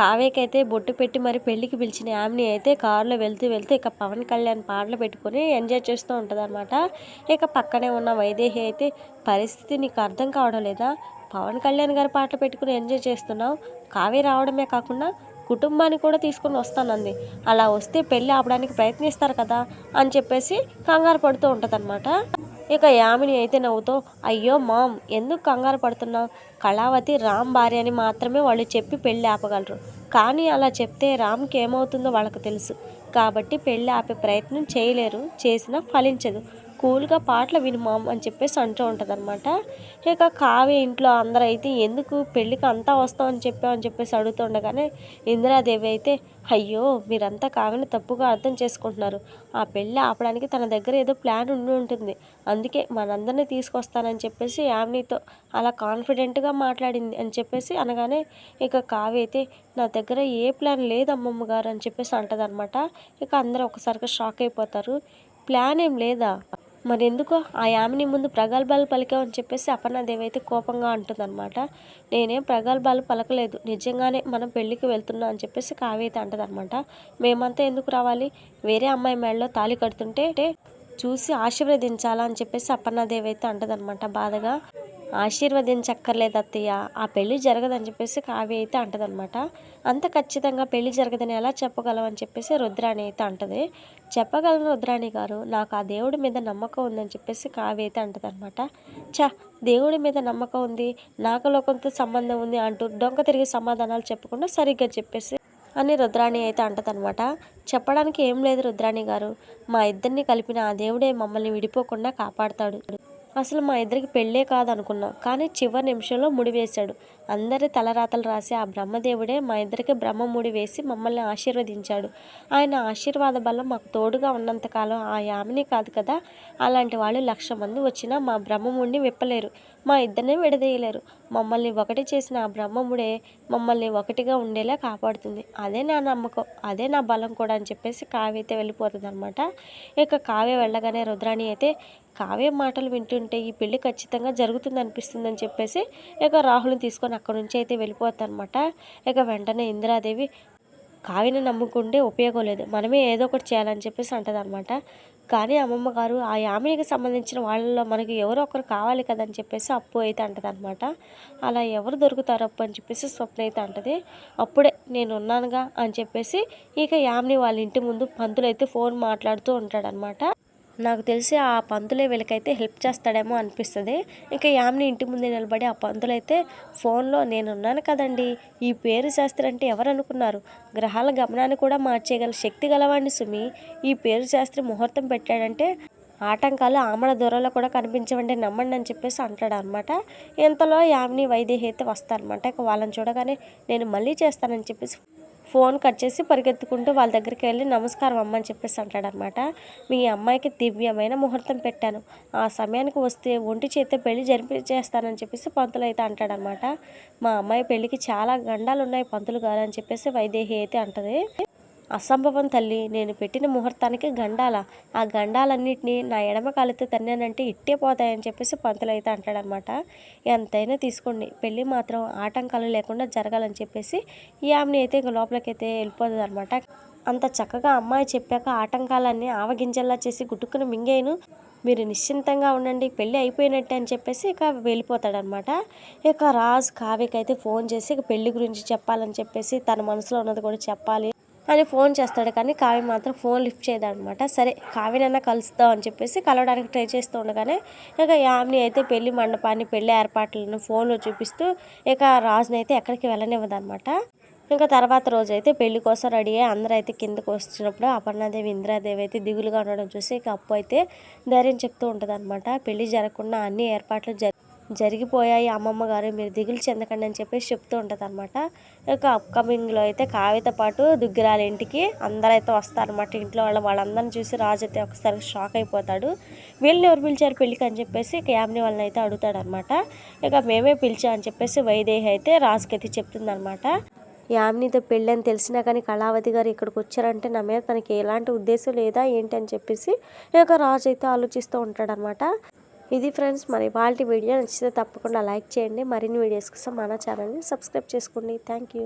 కావ్యకైతే బొట్టు పెట్టి మరి పెళ్ళికి పిలిచిన యామిని అయితే కారులో వెళ్తూ వెళ్తూ ఇక పవన్ కళ్యాణ్ పాటలు పెట్టుకొని ఎంజాయ్ చేస్తూ ఉంటుందన్నమాట. ఇక పక్కనే ఉన్న వైదేహి అయితే పరిస్థితి నీకు అర్థం కావడం లేదా? పవన్ కళ్యాణ్ గారి పాటలు పెట్టుకుని ఎంజాయ్ చేస్తున్నావు? కావ్య రావడమే కాకుండా కుటుంబాన్ని కూడా తీసుకొని వస్తానంది. అలా వస్తే పెళ్ళి ఆపడానికి ప్రయత్నిస్తారు కదా అని చెప్పేసి కంగారు పడుతూ ఉంటుందన్నమాట. ఇక యామిని అయితే నవ్వుతో అయ్యో మామ్ ఎందుకు కంగారు పడుతున్నావు? కళావతి రామ్ భార్య అని మాత్రమే వాళ్ళు చెప్పి పెళ్ళి ఆపగలరు. కానీ అలా చెప్తే రామ్కి ఏమవుతుందో వాళ్ళకి తెలుసు. కాబట్టి పెళ్ళి ఆపే ప్రయత్నం చేయలేరు చేసినా ఫలించదు. కూల్గా పాటలు విను మామ్ అని చెప్పేసి అంటూ ఉంటుంది అనమాట ఇక కావ్య ఇంట్లో అందరూ అయితే ఎందుకు పెళ్ళికి అంతా చెప్పాం చెప్పామని చెప్పేసి అడుగుతుండగానే ఇందిరాదేవి అయితే అయ్యో మీరంతా కావ్యని తప్పుగా అర్థం చేసుకుంటున్నారు. ఆ పెళ్ళి ఆపడానికి తన దగ్గర ఏదో ప్లాన్ ఉండి ఉంటుంది. అందుకే మనందరినీ తీసుకొస్తానని చెప్పేసి యామినితో అలా కాన్ఫిడెంట్గా మాట్లాడింది అని చెప్పేసి అనగానే ఇక కావ్య అయితే నా దగ్గర ఏ ప్లాన్ లేదు అమ్మమ్మ గారు అని చెప్పేసి అంటదనమాట ఇక అందరూ ఒకసారిగా షాక్ అయిపోతారు. ప్లాన్ ఏం లేదా? మరి ఎందుకో ఆ యామిని ముందు ప్రగల్భాలు పలికామని చెప్పేసి అపర్ణాదేవి అయితే కోపంగా అంటుందన్నమాట. నేనేం ప్రగల్భాలు పలకలేదు. నిజంగానే మనం పెళ్ళికి వెళ్తున్నాం అని చెప్పేసి కావ్య అయితే అంటదనమాట మేమంతా ఎందుకు రావాలి? వేరే అమ్మాయి మేడలో తాళి కడుతుంటే చూసి ఆశీర్వదించాలా అని చెప్పేసి అపర్ణాదేవి అయితే అంటదనమాట బాధగా. ఆశీర్వదించక్కర్లేదు అత్తయ్య ఆ పెళ్ళి జరగదని చెప్పేసి కావ్య అయితే అంటదనమాట అంత ఖచ్చితంగా పెళ్ళి జరగదని ఎలా చెప్పగలం అని చెప్పేసి రుద్రాణి అయితే అంటది. చెప్పగలను రుద్రాణి గారు నాకు ఆ దేవుడి మీద నమ్మకం ఉందని చెప్పేసి కావ్య అయితే అంటదనమాట చ దేవుడి మీద నమ్మకం ఉంది నాగలోకంతో సంబంధం ఉంది అంటూ డొంక తిరిగి సమాధానాలు చెప్పకుండా సరిగ్గా చెప్పేసి అని రుద్రాణి అయితే అంటదనమాట చెప్పడానికి ఏం లేదు రుద్రాణి గారు. మా ఇద్దరిని కలిపిన ఆ దేవుడే మమ్మల్ని విడిపోకుండా కాపాడుతాడు. అసలు మా ఇద్దరికి పెళ్ళే కాదనుకున్నా కానీ చివరి నిమిషంలో ముడివేశాడు. అందరి తలరాతలు రాసి ఆ బ్రహ్మదేవుడే మా ఇద్దరికి బ్రహ్మముడి వేసి మమ్మల్ని ఆశీర్వదించాడు. ఆయన ఆశీర్వాద బలం మాకు తోడుగా ఉన్నంతకాలం ఆ యామిని కాదు కదా? అలాంటి వాళ్ళు లక్ష మంది వచ్చినా మా బ్రహ్మముడిని విప్పలేరు. మా ఇద్దరిని విడదీయలేరు. మమ్మల్ని ఒకటి చేసిన ఆ బ్రహ్మముడే మమ్మల్ని ఒకటిగా ఉండేలా కాపాడుతుంది. అదే నా నమ్మకం అదే నా బలం కూడా అని చెప్పేసి కావ్య అయితే వెళ్ళిపోతుంది అనమాట ఇక కావ్య వెళ్ళగానే రుద్రాణి అయితే కావ్య మాటలు వింటుంటే ఈ పెళ్ళి ఖచ్చితంగా జరుగుతుంది అనిపిస్తుంది అని చెప్పేసి ఇక రాహుల్ని తీసుకొని అక్కడ నుంచి అయితే వెళ్ళిపోతాను ఇక వెంటనే ఇందిరాదేవి కావిని నమ్ముకుంటే ఉపయోగం లేదు. మనమే ఏదో ఒకటి చేయాలని చెప్పేసి అంటదనమాట. కానీ అమ్మమ్మ గారు ఆ యామినికి సంబంధించిన వాళ్ళలో మనకి ఎవరో ఒకరు కావాలి కదని చెప్పేసి అప్పు అయితే అంటదనమాట. అలా ఎవరు దొరుకుతారు అప్పు అని చెప్పేసి స్వప్న అయితే అంటది. అప్పుడే నేను ఉన్నానుగా అని చెప్పేసి ఇక యామిని వాళ్ళ ఇంటి ముందు పంతులు అయితే ఫోన్ మాట్లాడుతూ ఉంటాడనమాట. నాకు తెలిసి ఆ పంతులే వీళ్ళకైతే హెల్ప్ చేస్తాడేమో అనిపిస్తుంది. ఇంకా యామిని ఇంటి ముందే నిలబడి ఆ పంతులైతే ఫోన్లో నేనున్నాను కదండి ఈ పేరు శాస్త్రి అంటే ఎవరు అనుకున్నారు గ్రహాల గమనాన్ని కూడా మార్చేయగల శక్తి గలవాడిని సుమి. ఈ పేరు శాస్త్రి ముహూర్తం పెట్టాడంటే ఆటంకాలు ఆమడ దూరంలో కూడా కనిపించవండి నమ్మండి అని చెప్పేసి అంటాడు అనమాట ఇంతలో యామిని వైదేహి అయితే వస్తారనమాట. ఇక వాళ్ళని చూడగానే నేను మళ్ళీ చేస్తానని చెప్పేసి ఫోన్ కట్ చేసి పరిగెత్తుకుంటూ వాళ్ళ దగ్గరికి వెళ్ళి నమస్కారం అమ్మ అని చెప్పేసి అంటాడనమాట మీ అమ్మాయికి దివ్యమైన ముహూర్తం పెట్టాను. ఆ సమయానికి వస్తే ఒంటి చేస్తే పెళ్ళి జరిపించేస్తానని చెప్పేసి పంతులు అయితే అంటాడనమాట మా అమ్మాయి పెళ్ళికి చాలా గండాలు ఉన్నాయి పంతులు గారు అని చెప్పేసి వైదేహి అయితే అంటది. అసంభవం తల్లి నేను పెట్టిన ముహూర్తానికి గండాల. ఆ గండాలన్నింటినీ నా ఎడమ కాలితో తన్నానంటే ఇట్టే పోతాయని చెప్పేసి పంతులు అయితే అంటాడనమాట ఎంతైనా తీసుకోండి. పెళ్ళి మాత్రం ఆటంకాలు లేకుండా జరగాలని చెప్పేసి ఈ ఆమెని అయితే ఇంక లోపలికైతే వెళ్ళిపోతుంది అనమాట అంత చక్కగా అమ్మాయి చెప్పాక ఆటంకాలన్నీ ఆవగింజల్లా చేసి గుట్టుకుని మింగేను మీరు నిశ్చింతంగా ఉండండి పెళ్ళి అయిపోయినట్టే అని చెప్పేసి ఇక వెళ్ళిపోతాడనమాట ఇక రాజ్ కావ్యకి అయితే ఫోన్ చేసి ఇక పెళ్ళి గురించి చెప్పాలని చెప్పేసి తన మనసులో ఉన్నది కూడా చెప్పాలి. అని ఫోన్ చేస్తాడు. కానీ కావ్య మాత్రం ఫోన్ లిఫ్ట్ చేయదనమాట సరే కావ్యనైనా కలుస్తాం అని చెప్పేసి కలవడానికి ట్రై చేస్తూ ఉండగానే ఇక యామిని అయితే పెళ్ళి మండపాన్ని పెళ్ళి ఏర్పాట్లను ఫోన్లో చూపిస్తూ ఇక రాజుని అయితే ఎక్కడికి వెళ్ళనివ్వదనమాట ఇంకా తర్వాత రోజు అయితే పెళ్ళి కోసం రెడీ అయ్యి అందరూ అయితే కిందకు వచ్చినప్పుడు అపర్ణాదేవి ఇంద్రాదేవి అయితే దిగులుగా ఉండడం చూసి ఇక అప్పు అయితే ధైర్యం చెప్తూ ఉంటుంది అనమాట పెళ్ళి జరగకుండా అన్ని ఏర్పాట్లు జరిగిపోయాయి. అమ్మమ్మ గారు మీరు దిగులు చెందకండి అని చెప్పేసి చెప్తూ ఉంటుంది అనమాట ఇక అప్కమింగ్లో అయితే కావ్యతో పాటు దుగ్గిరాల ఇంటికి అందరూ అయితే వస్తారనమాట ఇంట్లో వాళ్ళ వాళ్ళందరిని చూసి రాజు అయితే ఒకసారి షాక్ అయిపోతాడు. వీళ్ళని ఎవరు పిలిచారు పెళ్ళికి అని చెప్పేసి ఇక యామిని వాళ్ళని అయితే అడుగుతాడనమాట ఇక మేమే పిలిచా అని చెప్పేసి వైదేహి అయితే రాజుకి అయితే చెప్తుందనమాట యామినితో పెళ్ళి అని తెలిసినా కానీ కళావతి గారు ఇక్కడికి వచ్చారంటే నా మీద తనకి ఎలాంటి ఉద్దేశం లేదా ఏంటి అని చెప్పేసి ఇక రాజు అయితే ఆలోచిస్తూ ఉంటాడనమాట ఇది ఫ్రెండ్స్ మరి వాళ్ళ వీడియో నచ్చితే తప్పకుండా లైక్ చేయండి. మరిన్ని వీడియోస్ కోసం మన ఛానల్ని సబ్స్క్రైబ్ చేసుకోండి. Thank you.